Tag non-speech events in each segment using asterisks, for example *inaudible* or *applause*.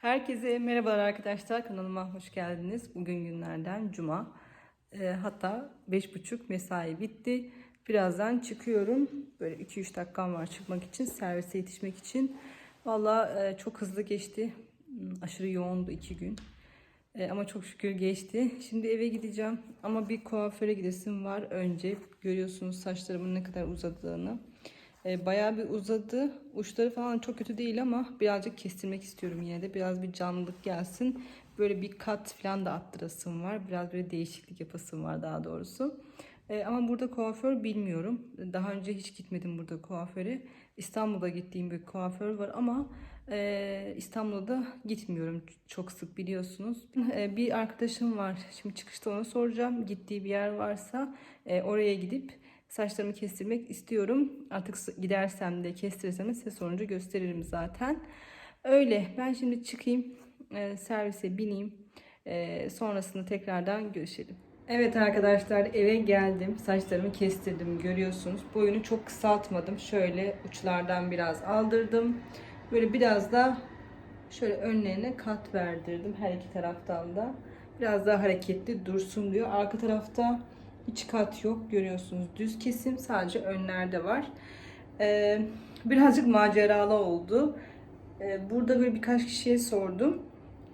Herkese merhabalar arkadaşlar. Kanalıma hoş geldiniz. Bugün günlerden cuma. Ee, hatta 5.30 mesai bitti. Birazdan çıkıyorum. Böyle 2-3 dakikam var çıkmak için, servise yetişmek için. Valla e, çok hızlı geçti. Hmm, Aşırı yoğundu 2 gün. E, ama çok şükür geçti. Şimdi eve gideceğim. Ama bir kuaföre gidesim var önce. Görüyorsunuz saçlarımın ne kadar uzadığını. E, bayağı bir uzadı. Uçları falan çok kötü değil ama birazcık kestirmek istiyorum yine de. Biraz bir canlılık gelsin. Böyle bir kat falan da attırasım var. Biraz böyle değişiklik yapasım var daha doğrusu. E, ama burada kuaför bilmiyorum. Daha önce hiç gitmedim burada kuaföre. İstanbul'da gittiğim bir kuaför var ama e, İstanbul'da gitmiyorum çok sık biliyorsunuz. E, bir arkadaşım var. Şimdi çıkışta ona soracağım. Gittiği bir yer varsa e, oraya gidip saçlarımı kestirmek istiyorum. Artık gidersem de kestirirsem de size sorunca gösteririm zaten. Öyle. Ben şimdi çıkayım. e, servise bineyim. E, sonrasında tekrardan görüşelim. Evet arkadaşlar eve geldim. Saçlarımı kestirdim görüyorsunuz. Boyunu çok kısaltmadım. Şöyle uçlardan biraz aldırdım. Böyle biraz da şöyle önlerine kat verdirdim her iki taraftan da. Biraz daha hareketli dursun diyor. Arka tarafta hiç kat yok görüyorsunuz. Düz kesim sadece önlerde var. Ee, birazcık maceralı oldu. Ee, burada böyle birkaç kişiye sordum.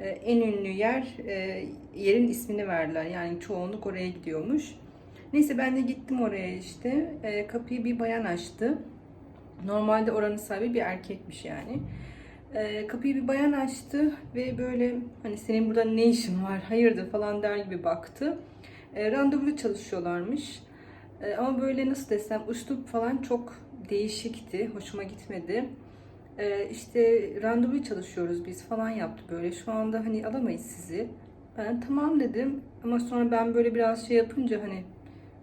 Ee, en ünlü yer e, yerin ismini verdiler. Yani çoğunluk oraya gidiyormuş. Neyse ben de gittim oraya işte. Ee, kapıyı bir bayan açtı. Normalde oranın sahibi bir erkekmiş yani. Ee, kapıyı bir bayan açtı ve böyle hani senin burada ne işin var hayırdır falan der gibi baktı. E, randevulu çalışıyorlarmış. E, ama böyle nasıl desem üslup falan çok değişikti. Hoşuma gitmedi. E, işte randevu çalışıyoruz biz falan yaptı böyle. Şu anda hani alamayız sizi. Ben tamam dedim. Ama sonra ben böyle biraz şey yapınca hani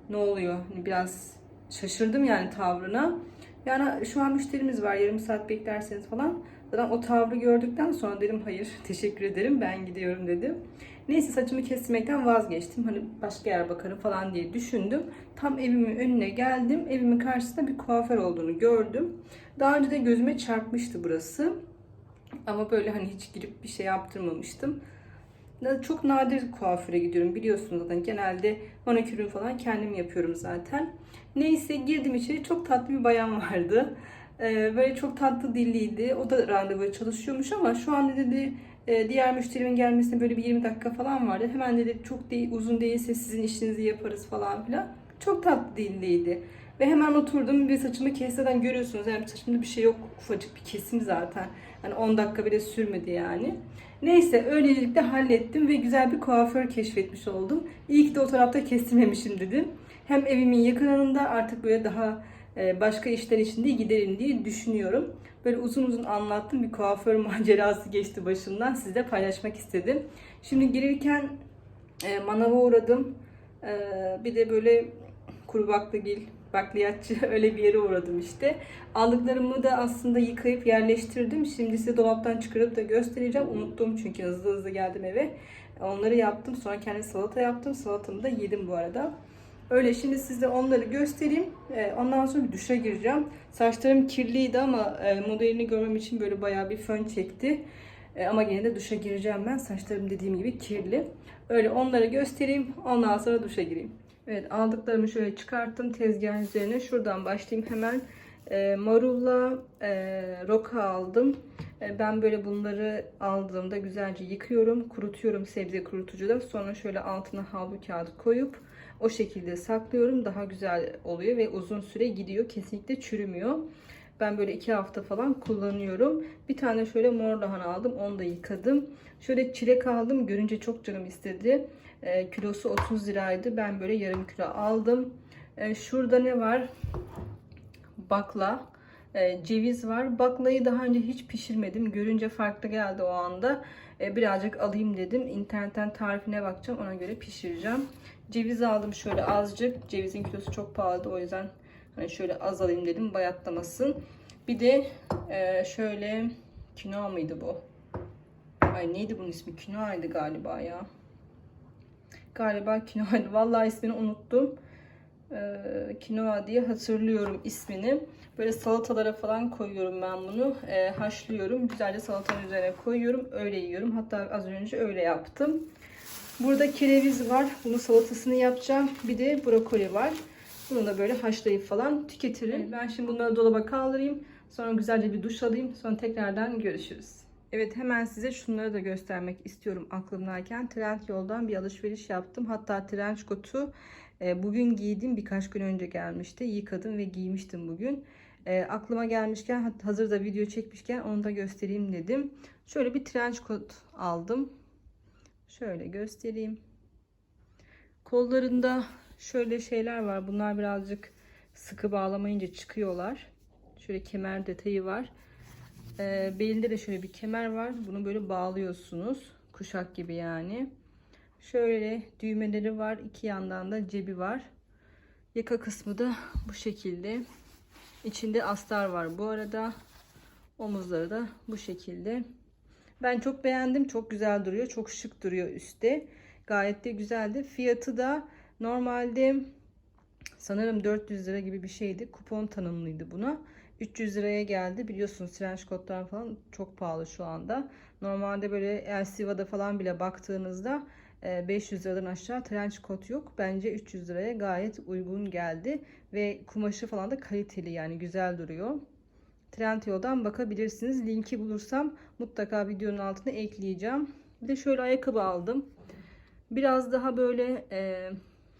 ne oluyor? Hani biraz şaşırdım yani tavrına. Yani şu an müşterimiz var. Yarım saat beklerseniz falan. Zaten o tavrı gördükten sonra dedim hayır *laughs* teşekkür ederim ben gidiyorum dedim. Neyse saçımı kesmekten vazgeçtim. Hani başka yer bakarım falan diye düşündüm. Tam evimin önüne geldim. Evimin karşısında bir kuaför olduğunu gördüm. Daha önce de gözüme çarpmıştı burası. Ama böyle hani hiç girip bir şey yaptırmamıştım. Çok nadir kuaföre gidiyorum biliyorsunuz zaten. Genelde manikürüm falan kendim yapıyorum zaten. Neyse girdim içeri çok tatlı bir bayan vardı. Ee, böyle çok tatlı dilliydi. O da randevuya çalışıyormuş ama şu an dedi e, diğer müşterimin gelmesine böyle bir 20 dakika falan vardı. Hemen dedi çok değil, uzun değilse sizin işinizi yaparız falan filan. Çok tatlı dilliydi. Ve hemen oturdum ve saçımı kesmeden görüyorsunuz. Yani saçımda bir şey yok. Ufacık bir kesim zaten. Hani 10 dakika bile sürmedi yani. Neyse öylelikle hallettim ve güzel bir kuaför keşfetmiş oldum. İyi ki de o tarafta kestirmemişim dedim. Hem evimin yakınında artık böyle daha e, başka işler için de giderim diye düşünüyorum. Böyle uzun uzun anlattım. Bir kuaför *laughs* macerası geçti başımdan. Sizle paylaşmak istedim. Şimdi gelirken e, manava uğradım. E, bir de böyle kuru baklagil, bakliyatçı *laughs* öyle bir yere uğradım işte. Aldıklarımı da aslında yıkayıp yerleştirdim. Şimdi size dolaptan çıkarıp da göstereceğim. Unuttum çünkü hızlı hızlı geldim eve. Onları yaptım. Sonra kendi salata yaptım. Salatamı da yedim bu arada. Öyle şimdi size onları göstereyim. Ee, Ondan sonra bir duşa gireceğim. Saçlarım kirliydi ama e, modelini görmem için böyle bayağı bir fön çekti. E, Ama yine de duşa gireceğim ben. Saçlarım dediğim gibi kirli. Öyle onları göstereyim. Ondan sonra duşa gireyim. Evet aldıklarımı şöyle çıkarttım tezgahın üzerine. Şuradan başlayayım hemen. E, marulla e, roka aldım. E, ben böyle bunları aldığımda güzelce yıkıyorum. Kurutuyorum sebze kurutucuda. Sonra şöyle altına havlu kağıdı koyup o şekilde saklıyorum. Daha güzel oluyor ve uzun süre gidiyor. Kesinlikle çürümüyor. Ben böyle iki hafta falan kullanıyorum. Bir tane şöyle mor lahana aldım. Onu da yıkadım. Şöyle çilek aldım. Görünce çok canım istedi. E, kilosu 30 liraydı. Ben böyle yarım kilo aldım. E, şurada ne var? Bakla. E, ceviz var. Baklayı daha önce hiç pişirmedim. Görünce farklı geldi o anda. Birazcık alayım dedim. İnternetten tarifine bakacağım. Ona göre pişireceğim. Ceviz aldım şöyle azıcık. Cevizin kilosu çok pahalı o yüzden hani şöyle az alayım dedim bayatlamasın. Bir de e, şöyle kinoa mıydı bu? Ay neydi bunun ismi? Kinoa'ydı galiba ya. Galiba kinoa'ydı. *laughs* Vallahi ismini unuttum. Ee, kinoa diye hatırlıyorum ismini. Böyle salatalara falan koyuyorum ben bunu. Ee, haşlıyorum. Güzelce salatanın üzerine koyuyorum. Öyle yiyorum. Hatta az önce öyle yaptım. Burada kereviz var. Bunun salatasını yapacağım. Bir de brokoli var. Bunu da böyle haşlayıp falan tüketirim. Ben şimdi bunları dolaba kaldırayım. Sonra güzelce bir duş alayım. Sonra tekrardan görüşürüz. Evet hemen size şunları da göstermek istiyorum aklımdayken. Trendyol'dan bir alışveriş yaptım. Hatta trench coat'u e, bugün giydim. Birkaç gün önce gelmişti. Yıkadım ve giymiştim bugün. E, aklıma gelmişken hazırda video çekmişken onu da göstereyim dedim. Şöyle bir trench coat aldım. Şöyle göstereyim. Kollarında şöyle şeyler var. Bunlar birazcık sıkı bağlamayınca çıkıyorlar. Şöyle kemer detayı var. E, belinde de şöyle bir kemer var. Bunu böyle bağlıyorsunuz. Kuşak gibi yani. Şöyle düğmeleri var. İki yandan da cebi var. Yaka kısmı da bu şekilde. İçinde astar var bu arada. Omuzları da bu şekilde. Ben çok beğendim. Çok güzel duruyor. Çok şık duruyor üstte. Gayet de güzeldi. Fiyatı da normalde sanırım 400 lira gibi bir şeydi. Kupon tanımlıydı buna. 300 liraya geldi. Biliyorsunuz trench coatlar falan çok pahalı şu anda. Normalde böyle Elsiva'da falan bile baktığınızda 500 liradan aşağı trench coat yok. Bence 300 liraya gayet uygun geldi. Ve kumaşı falan da kaliteli yani güzel duruyor. Trendyol'dan bakabilirsiniz. Linki bulursam mutlaka videonun altına ekleyeceğim. Bir de şöyle ayakkabı aldım. Biraz daha böyle e,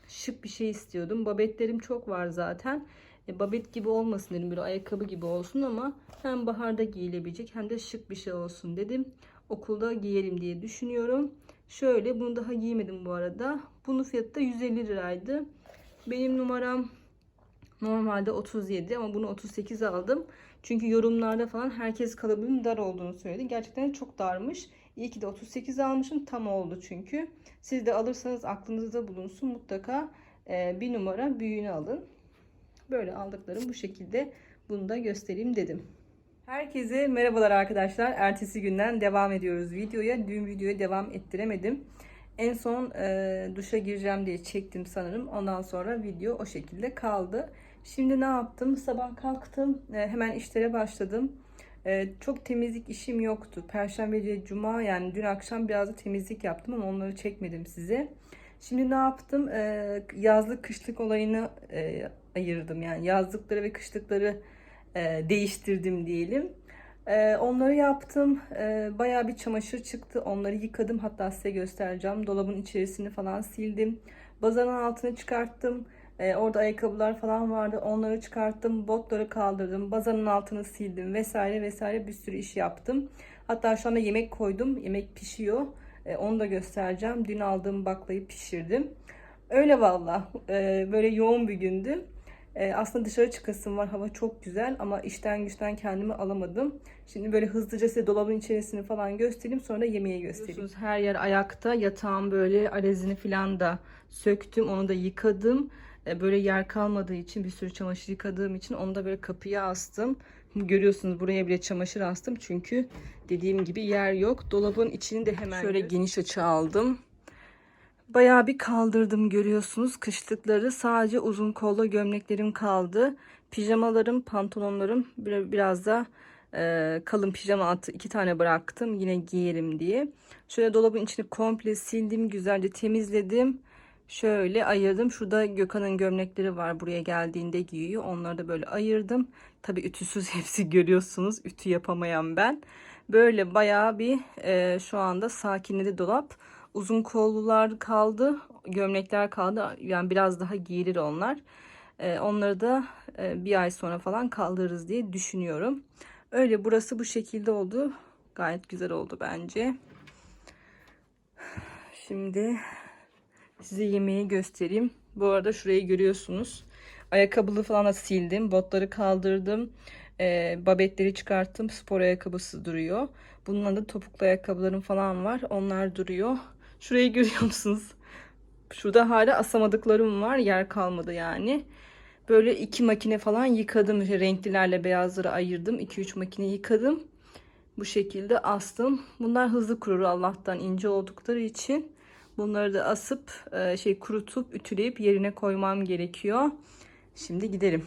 şık bir şey istiyordum. Babetlerim çok var zaten. E, babet gibi olmasın dedim. Böyle ayakkabı gibi olsun ama hem baharda giyilebilecek hem de şık bir şey olsun dedim. Okulda giyerim diye düşünüyorum. Şöyle bunu daha giymedim bu arada. Bunun fiyatı da 150 liraydı. Benim numaram normalde 37 ama bunu 38 aldım. Çünkü yorumlarda falan herkes kalıbının dar olduğunu söyledi. Gerçekten çok darmış. İyi ki de 38 almışım. Tam oldu çünkü. Siz de alırsanız aklınızda bulunsun. Mutlaka e, bir numara büyüğünü alın. Böyle aldıklarım bu şekilde. Bunu da göstereyim dedim. Herkese merhabalar arkadaşlar. Ertesi günden devam ediyoruz videoya. Dün videoya devam ettiremedim. En son e, duşa gireceğim diye çektim sanırım. Ondan sonra video o şekilde kaldı. Şimdi ne yaptım? Sabah kalktım. E, hemen işlere başladım. E, çok temizlik işim yoktu. Perşembe ile cuma yani dün akşam biraz da temizlik yaptım ama onları çekmedim size. Şimdi ne yaptım? E, yazlık kışlık olayını e, ayırdım. Yani yazlıkları ve kışlıkları e, değiştirdim diyelim. E, onları yaptım. E, bayağı bir çamaşır çıktı. Onları yıkadım. Hatta size göstereceğim. Dolabın içerisini falan sildim. Bazanın altını çıkarttım. E, orada ayakkabılar falan vardı. Onları çıkarttım. Botları kaldırdım. Bazanın altını sildim vesaire vesaire bir sürü iş yaptım. Hatta şu anda yemek koydum. Yemek pişiyor. E, onu da göstereceğim. Dün aldığım baklayı pişirdim. Öyle valla. E, böyle yoğun bir gündü. E, aslında dışarı çıkasım var. Hava çok güzel ama işten güçten kendimi alamadım. Şimdi böyle hızlıca size dolabın içerisini falan göstereyim. Sonra yemeği göstereyim. Her yer ayakta. Yatağım böyle alezini falan da söktüm. Onu da yıkadım. E, böyle yer kalmadığı için bir sürü çamaşır yıkadığım için onu da böyle kapıya astım. Görüyorsunuz buraya bile çamaşır astım. Çünkü dediğim gibi yer yok. Dolabın içini de hemen şöyle geniş açı aldım. Bayağı bir kaldırdım görüyorsunuz kışlıkları. Sadece uzun kollu gömleklerim kaldı. Pijamalarım, pantolonlarım biraz da e, kalın pijama altı iki tane bıraktım. Yine giyerim diye. Şöyle dolabın içini komple sildim. Güzelce temizledim. Şöyle ayırdım. Şurada Gökhan'ın gömlekleri var. Buraya geldiğinde giyiyor. Onları da böyle ayırdım. Tabi ütüsüz *laughs* hepsi görüyorsunuz. Ütü yapamayan ben. Böyle bayağı bir e, şu anda sakinledi dolap uzun kollular kaldı. Gömlekler kaldı. Yani biraz daha giyilir onlar. Ee, onları da e, bir ay sonra falan kaldırırız diye düşünüyorum. Öyle burası bu şekilde oldu. Gayet güzel oldu bence. Şimdi size yemeği göstereyim. Bu arada şurayı görüyorsunuz. Ayakkabılı falan da sildim. Botları kaldırdım. E, babetleri çıkarttım. Spor ayakkabısı duruyor. Bununla da topuklu ayakkabılarım falan var. Onlar duruyor. Şurayı görüyor musunuz? Şurada hala asamadıklarım var. Yer kalmadı yani. Böyle iki makine falan yıkadım. İşte renklilerle beyazları ayırdım. 2-3 makine yıkadım. Bu şekilde astım. Bunlar hızlı kurur Allah'tan ince oldukları için. Bunları da asıp e, şey kurutup ütüleyip yerine koymam gerekiyor. Şimdi gidelim.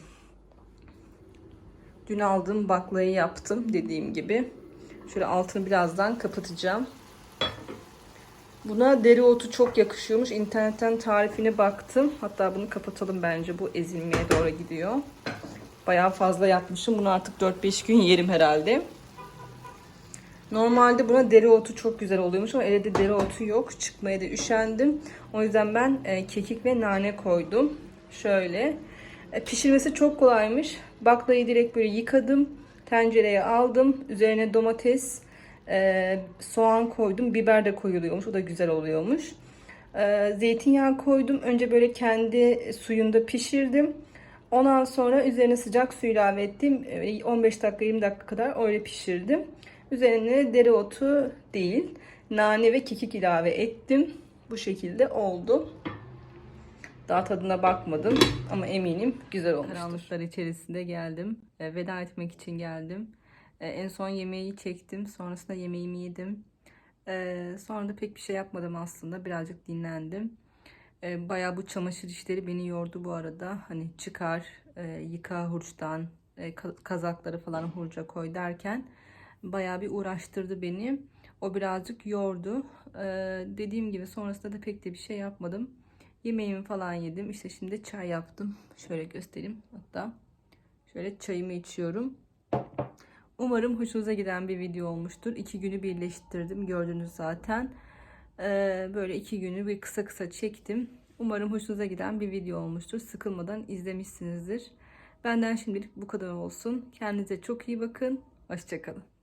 Dün aldığım baklayı yaptım dediğim gibi. Şöyle altını birazdan kapatacağım. Buna dereotu çok yakışıyormuş. İnternetten tarifine baktım. Hatta bunu kapatalım bence. Bu ezilmeye doğru gidiyor. Bayağı fazla yapmışım. Bunu artık 4-5 gün yerim herhalde. Normalde buna dereotu çok güzel oluyormuş ama evde dereotu yok. Çıkmaya da üşendim. O yüzden ben e, kekik ve nane koydum. Şöyle. E, pişirmesi çok kolaymış. Baklayı direkt böyle yıkadım. Tencereye aldım. Üzerine domates, e, soğan koydum. Biber de koyuluyormuş. O da güzel oluyormuş. E, zeytinyağı koydum. Önce böyle kendi suyunda pişirdim. Ondan sonra üzerine sıcak su ilave ettim. E, 15 dakika 20 dakika kadar öyle pişirdim. Üzerine dereotu değil, nane ve kekik ilave ettim. Bu şekilde oldu. Daha tadına bakmadım ama eminim güzel olmuştur. Karanlıklar içerisinde geldim. E, veda etmek için geldim. E, en son yemeği çektim. Sonrasında yemeğimi yedim. E, sonra da pek bir şey yapmadım aslında. Birazcık dinlendim. E, bayağı bu çamaşır işleri beni yordu bu arada. Hani çıkar, yıka hurçtan, ka- kazakları falan hurca koy derken bayağı bir uğraştırdı beni. O birazcık yordu. Dediğim gibi sonrasında da pek de bir şey yapmadım. Yemeğimi falan yedim. İşte şimdi çay yaptım. Şöyle göstereyim hatta. Şöyle çayımı içiyorum. Umarım hoşunuza giden bir video olmuştur. İki günü birleştirdim. Gördünüz zaten. Ee, böyle iki günü bir kısa kısa çektim. Umarım hoşunuza giden bir video olmuştur. Sıkılmadan izlemişsinizdir. Benden şimdilik bu kadar olsun. Kendinize çok iyi bakın. Hoşçakalın.